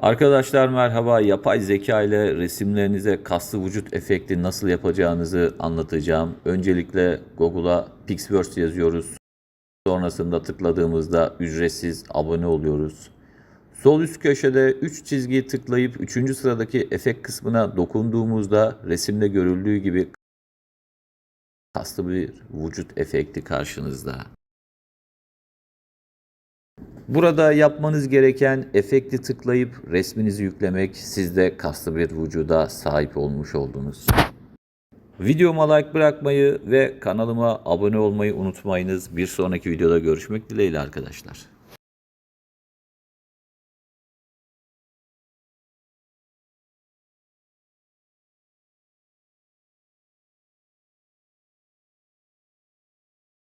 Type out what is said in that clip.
Arkadaşlar merhaba. Yapay zeka ile resimlerinize kaslı vücut efekti nasıl yapacağınızı anlatacağım. Öncelikle Google'a Pixverse yazıyoruz. Sonrasında tıkladığımızda ücretsiz abone oluyoruz. Sol üst köşede 3 çizgiyi tıklayıp 3. sıradaki efekt kısmına dokunduğumuzda resimde görüldüğü gibi kaslı bir vücut efekti karşınızda. Burada yapmanız gereken efekti tıklayıp resminizi yüklemek. Siz de kaslı bir vücuda sahip olmuş oldunuz. Videoma like bırakmayı ve kanalıma abone olmayı unutmayınız. Bir sonraki videoda görüşmek dileğiyle arkadaşlar.